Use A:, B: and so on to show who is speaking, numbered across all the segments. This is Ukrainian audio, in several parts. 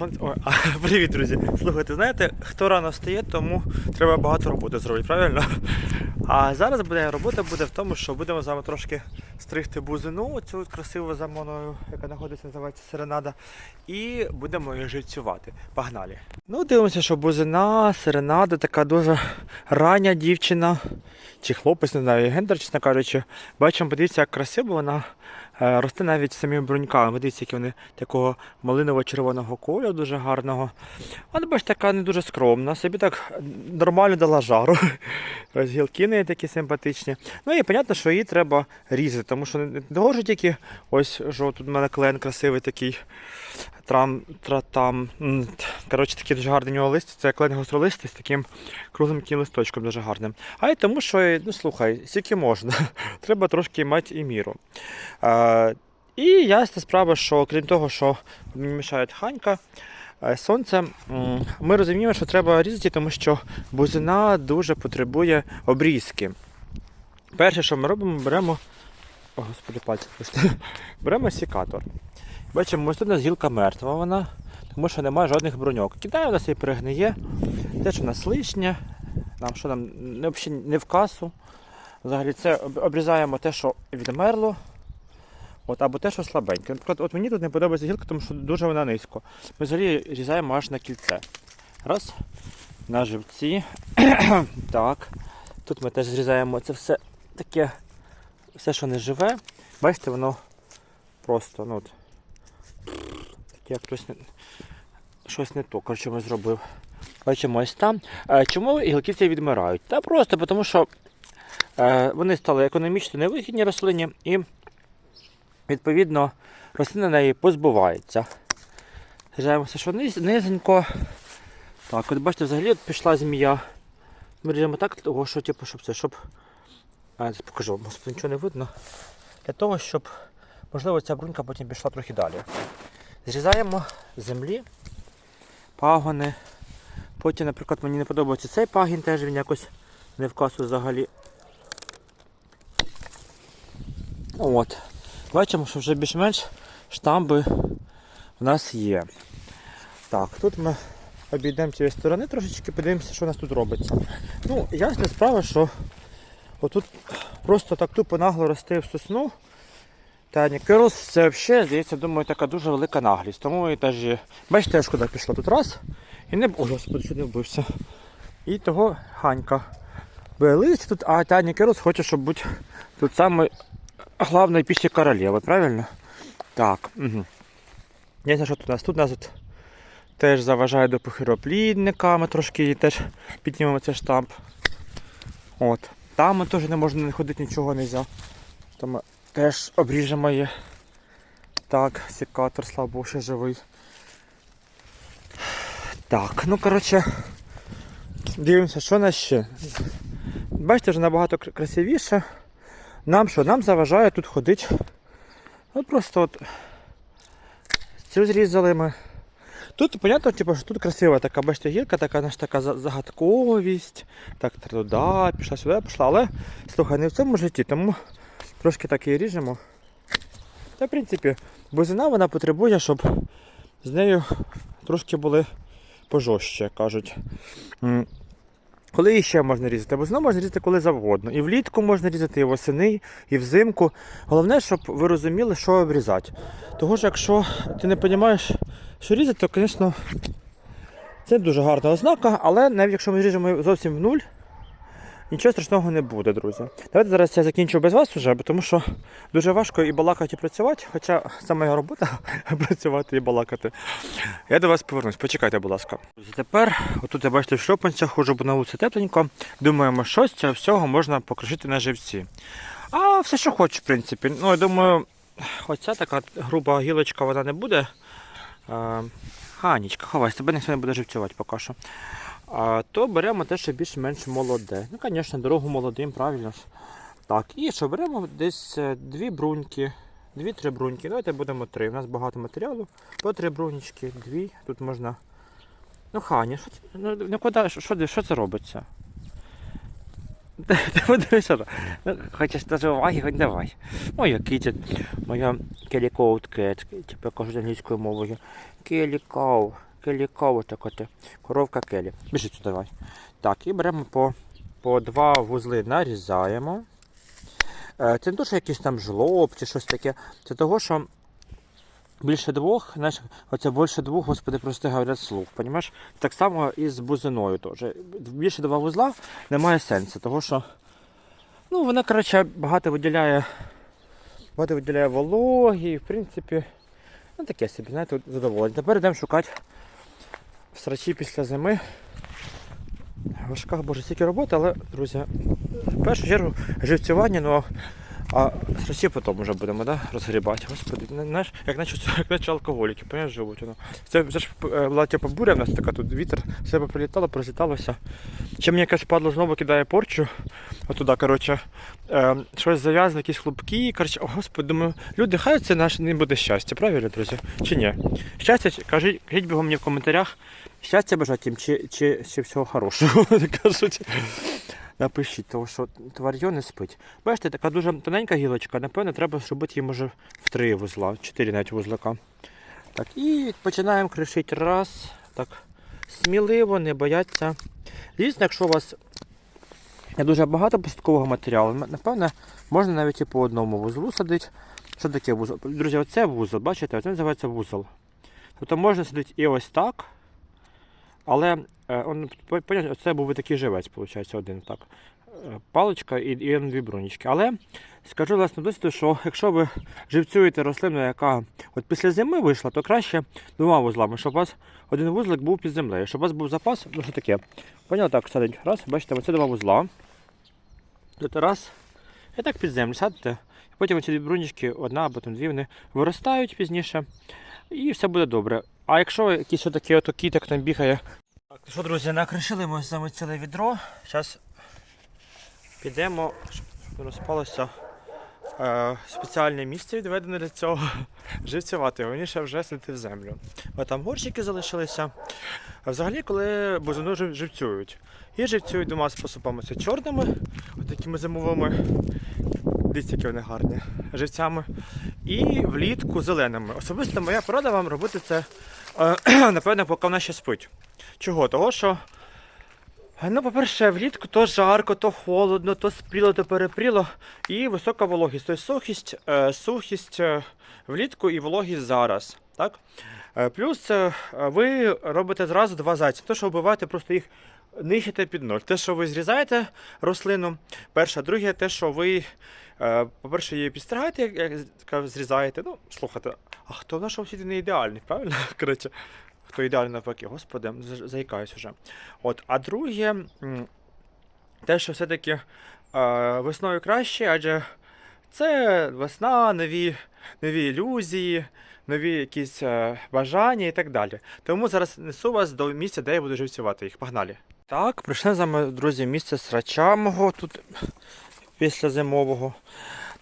A: сонце. Ой, а, привіт, друзі. Слухайте, знаєте, хто рано встає, тому треба багато роботи зробити, правильно? А зараз буде робота буде в тому, що будемо з вами трошки стригти бузину, цю красиву за мною, яка знаходиться, називається серенада, і будемо її живцювати. Погнали. Ну, дивимося, що бузина, серенада, така дуже рання дівчина, чи хлопець, не знаю, гендер, чесно кажучи. Бачимо, подивіться, як красиво вона росте навіть самими бруньками. дивіться, які вони такого малиново-червоного кольору, дуже гарного. Вона, бачите, така не дуже скромна, собі так нормально дала жару. Ось гілки в неї такі симпатичні. Ну і понятно, що її треба різати, тому що не того тільки ось що тут у мене клен красивий такий. Трам, тра, там. Коротше, такий дуже гарний у нього лист. Це клен гостролистий з таким круглим таким листочком дуже гарним. А й тому, що, ну слухай, скільки можна. Треба трошки мати і міру. Е, і ясна справа, що крім того, що мені мішають ханька, е, сонце, ми розуміємо, що треба різати, тому що бузина дуже потребує обрізки. Перше, що ми робимо, беремо. О, господи, пальці. Беремо секатор. Бачимо, ось тут у нас гілка мертва вона, тому що немає жодних бруньок. Кидає, у нас і перегниє. Те, що у нас лишнє, нам що нам не, не в касу. Взагалі це обрізаємо те, що відмерло. От, або те, що слабеньке. Наприклад, от мені тут не подобається гілка, тому що дуже вона низько. Ми взагалі різаємо аж на кільце. Раз. На живці. так. Тут ми теж зрізаємо це все таке, все, що не живе. Бачите, воно просто, ну от. Як щось не, щось не то, коротше, ми зробив. Бачимо ось там. Е, Чому гілки ці відмирають? Та просто тому, що е, вони стали економічно невигідні рослині і відповідно рослина неї позбувається. Зрізаємося, що низ, низенько. Так, от бачите, взагалі от пішла змія. Ми ріжемо так, того, що, типу, щоб це, щоб. А, покажу, вам, нічого не видно. Для того, щоб, можливо, ця брунька потім пішла трохи далі. Зрізаємо землі пагони. Потім, наприклад, мені не подобається цей пагін, теж він якось не в касу взагалі. От. Бачимо, що вже більш-менш штамби в нас є. Так, тут ми обійдемо цієї сторони трошечки, подивимося, що у нас тут робиться. Ну, ясна справа, що отут просто так тупо нагло рости в сосну. Та Нікерус це взагалі, здається, думаю, така дуже велика наглість. Тому і теж, бачите, аж куди пішла тут раз. І не О, господи, що не вбився. І того Ханька. Бе тут, а Таня Керус хоче, щоб бути тут саме главною після королеви, правильно? Так. Угу. Я знаю, що тут у нас. Тут у нас от теж заважає до похироплідника, ми трошки теж піднімемо цей штамп. От. Там ми теж не можна не ходити, нічого не можна. Теж обріжемо її. Так, секатор, слава Богу, ще живий. Так, ну коротше, дивимося, що нас ще. Бачите, вже набагато красивіше. Нам що? Нам заважає тут ходити. От просто от цю зрізали ми. Тут, понятно, типу, що тут красива така, бачите, гірка, така наша така загадковість. Так, туди, пішла сюди, пішла. Але слухай, не в цьому житті, тому трошки так її ріжемо. Та, в принципі, бузина вона потребує, щоб з нею трошки були пожорстче, кажуть. Коли її ще можна різати? Бузину можна різати коли завгодно. І влітку можна різати, і восени, і взимку. Головне, щоб ви розуміли, що обрізати. Того ж, якщо ти не розумієш, що різати, то, звісно, це дуже гарна ознака, але навіть якщо ми ріжемо зовсім в нуль, нічого страшного не буде, друзі. Давайте зараз я закінчу без вас вже, тому що дуже важко і балакати, і працювати, хоча це моя робота працювати і балакати. Я до вас повернусь, почекайте, будь ласка. Тепер, отут я бачите, в шльопанцях, хожу, бо на вулиці тепленько. Думаємо, що з цього всього можна покришити на живці. А все, що хочеш, в принципі. Ну, я думаю, оця така груба гілочка вона не буде. Е, Ханічка, ховайся, тебе ніхто не буде живцювати поки що. А, то беремо те, що більш-менш молоде. Ну, звісно, дорогу молодим, правильно ж. Так, і що беремо десь е, дві бруньки, дві-три бруньки. Давайте будемо три. У нас багато матеріалу. По три брунічки, дві. Тут можна. Ну, Ханя, що це? Ну, ну куди, що, що, що це робиться? Ти ти. Ну, теж уваги, хоч давай. Моя кітя, моя келікоут кет, типу кажуть англійською мовою. Келікоу, Келікова така ти. Коровка келі. Біжи давай. Так, і беремо по, по два вузли, нарізаємо. Е, Це не то, що якийсь там жлоб чи щось таке. Це того, що більше двох, знаєш, оце більше двох, господи, прости говорять слух. Понімаєш? Так само і з бузиною теж. Більше два вузла немає сенсу, того що ну, вона, коротше, багато виділяє, багато виділяє вологі, і, в принципі, ну таке собі, знаєте, задоволення. Тепер йдемо шукати в срачі після зими. Важка, боже, стільки роботи, але, друзі, в першу чергу живцювання, ну а срачі потім вже будемо да, розгрібати. Господи, знаєш, як наче, алкоголіки, понимаєш, живуть воно. Це, це ж е, була типу буря в нас така, тут вітер, все прилітало, прозліталося. Ще мені якась падло знову кидає порчу. Отуда, коротше, е, щось зав'язано, якісь хлопки. Коротше, о, господи, думаю, люди, хай це наш не буде щастя, правильно, друзі? Чи ні? Щастя, кажіть, кажіть бігом мені в коментарях, щастя бажати їм, чи, чи, чи всього хорошого. Кажуть. Напишіть, тому що тварьо не спить. Бачите, така дуже тоненька гілочка, напевно, треба зробити її може в три вузла, чотири навіть вузлика. Так, і починаємо кришити раз. Так, сміливо, не бояться. Звісно, якщо у вас не дуже багато посадкового матеріалу, напевно, можна навіть і по одному вузлу садити. Що таке вузол? Друзі, оце вузол, бачите, оце називається вузол. Тобто можна садити і ось так. Але е, це був такий живець, виходить, один так. Е, Паличка і, і дві бронічки. Але скажу власне досвіду, що якщо ви живцюєте рослину, яка от після зими вийшла, то краще двома вузлами, щоб у вас один вузлик був під землею, щоб у вас був запас, ну що таке. Поняли, так, садить. Раз, бачите, оце два вузла. Тут раз. І так під землю садите. Потім оці дві брунічки, одна або там дві, вони виростають пізніше. І все буде добре. А якщо якийсь отакий ото кіток там бігає. Так, що, друзі, накришили ми з ціле відро. Зараз підемо, щоб не розпалося. Е, спеціальне місце відведене для цього. Живцювати, головніше вже сидити в землю. Бо там горщики залишилися. А взагалі, коли бузину живцюють. І живцюють двома способами. Це чорними, от такими зимовими. Дивіться, які вони гарні живцями. І влітку зеленими. Особисто моя порада вам робити це, е, напевно, поки вона ще спить. Чого? Того, що, ну, по-перше, влітку то жарко, то холодно, то спріло, то перепріло. І висока вологість. Тобто сухість, е, сухість е, влітку і вологість зараз. Так? Плюс ви робите зразу два зайці. Те, що вбиваєте, просто їх нищите під ноль. Те, що ви зрізаєте рослину, перше, друге, те, що ви, по-перше, її підстригаєте, як, як зрізаєте. Ну, слухайте, а хто в нашому світі не ідеальний, правильно? Коротше, хто ідеальний навпаки, господи, за- заїкаюсь уже. От, а друге, те, що все-таки е, весною краще, адже це весна, нові, нові ілюзії, нові якісь е, бажання і так далі. Тому зараз несу вас до місця, де я буду живцювати їх. Погнали. Так, прийшли з вами, друзі, місце срача мого тут після зимового.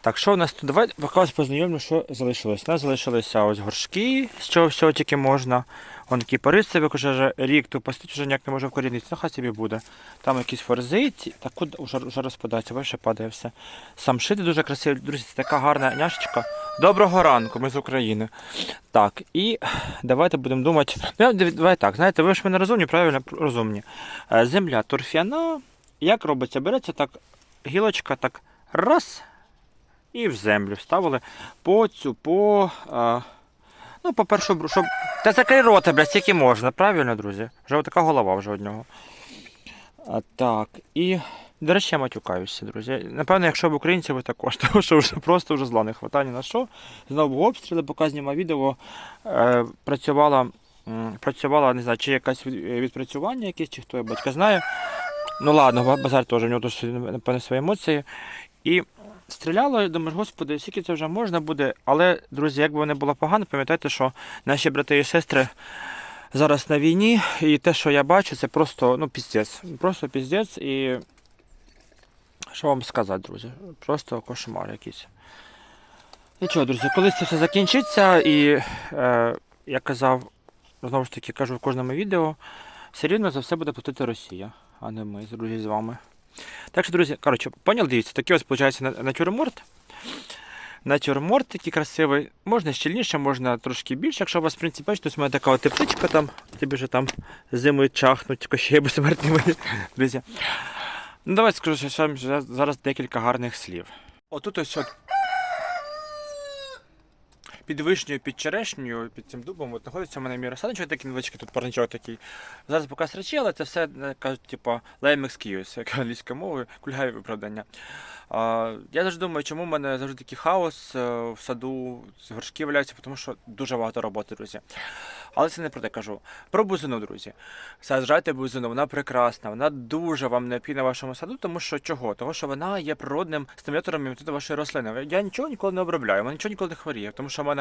A: Так, що в нас тут? Давай поки вас познайомлю, що залишилось. У нас залишилися ось горшки, з чого всього тільки можна. Вон порисцевик уже вже рік тут постить, вже ніяк не може вкорінитися. Ну, хай собі буде. Там якісь форзиці, так куди вже, вже розпадається, бачите, падає все. Сам шити дуже красивий, друзі, це така гарна няшечка. Доброго ранку, ми з України. Так, і давайте будемо думати. Ну, давай так, знаєте, ви ж мене розумні, правильно розумні. Е, Земля торфяна. Як робиться? Береться так, гілочка так раз. І в землю ставили по цю, по. А, ну, по першу, щоб. Та закрий рота, блядь, скільки можна, правильно, друзі? Вже така голова вже од нього. А, так, і. До речі, я матюкаюся, друзі. Напевно, якщо б українці, ви також, тому що вже просто вже зла не хватає ні на що. Знову обстріли, поки знімав відео, е, працювала, працювала, не знаю, чи якесь відпрацювання якесь, чи хто я батька знає. Ну ладно, базар теж, в нього теж, напевно, свої емоції. І стріляло, і думаєш, господи, скільки це вже можна буде. Але, друзі, як би не було погано, пам'ятайте, що наші брати і сестри зараз на війні, і те, що я бачу, це просто ну, піздець. Просто піздець і. Що вам сказати, друзі? Просто кошмар якийсь. Нічого, друзі, колись це все закінчиться, і е, я казав, знову ж таки, кажу в кожному відео, все рівно за все буде платити Росія, а не ми, друзі, з вами. Так що, друзі, коротше, поняли, дивіться, такий ось виходить натюрморт. натюрморт такий красивий. Можна щільніше, можна трошки більше, якщо у вас, в принципі, бачите, ось у така тепличка там, тобі вже там зимою чахнуть, кощей безсмертні мої друзі. Ну, давайте скажу що зараз декілька гарних слів. Отут ось от під вишнею, під черешнею, під цим дубом от знаходиться у мене мій розсадничок такий невеличкий, тут парничок такий. Зараз поки срачі, але це все е, кажуть, типу, lame excuse, як англійською мовою, кульгаві виправдання. А, я завжди думаю, чому в мене завжди такий хаос е, в саду, горшки валяються, тому що дуже багато роботи, друзі. Але це не про те кажу. Про бузину, друзі. Саджайте бузину, вона прекрасна, вона дуже вам необхідна в вашому саду, тому що чого? Тому що вона є природним стимулятором імунітету вашої рослини. Я нічого ніколи не обробляю, вона нічого ніколи не хворіє, тому що в мене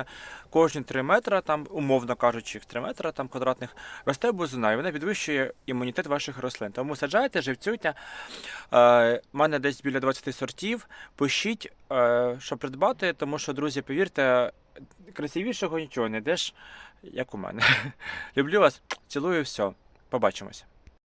A: кожні 3 метри, там, умовно кажучи, 3 метри там, квадратних, росте бузина, і вона підвищує імунітет ваших рослин. Тому саджайте, живцюйте. Е, У мене десь біля 20 сортів. Пишіть, е, що придбати, тому що, друзі, повірте, красивішого нічого не йдеш, як у мене. Люблю вас, цілую, все. Побачимося.